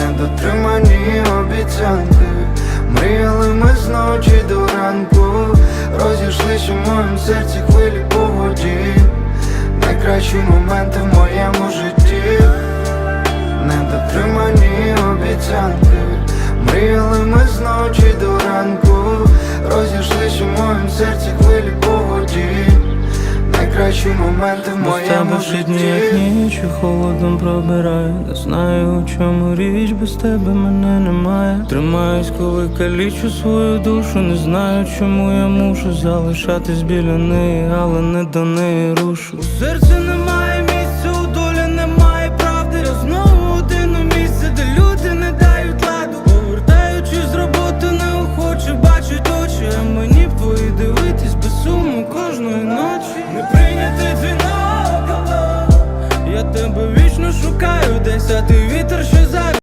недотримані обіцянки. Мріяли ми зночі до ранку, розійшлись у моєму серці хвилі по воді. Найкращі моменти в моєму житті, недотримані обіцянки. Мріяли ми зночі до ранку, розійшлись у моєму серці хвилі по воді. Найкращі моменти в Без тебе моєму житті. як ніч і холодом пробирає Не знаю, у чому річ, без тебе мене немає. Тримаюсь, коли калічу свою душу, не знаю, чому я мушу залишатись біля неї, але не до неї рушу. У серці немає Я тебе вічно шукаю десь, а ти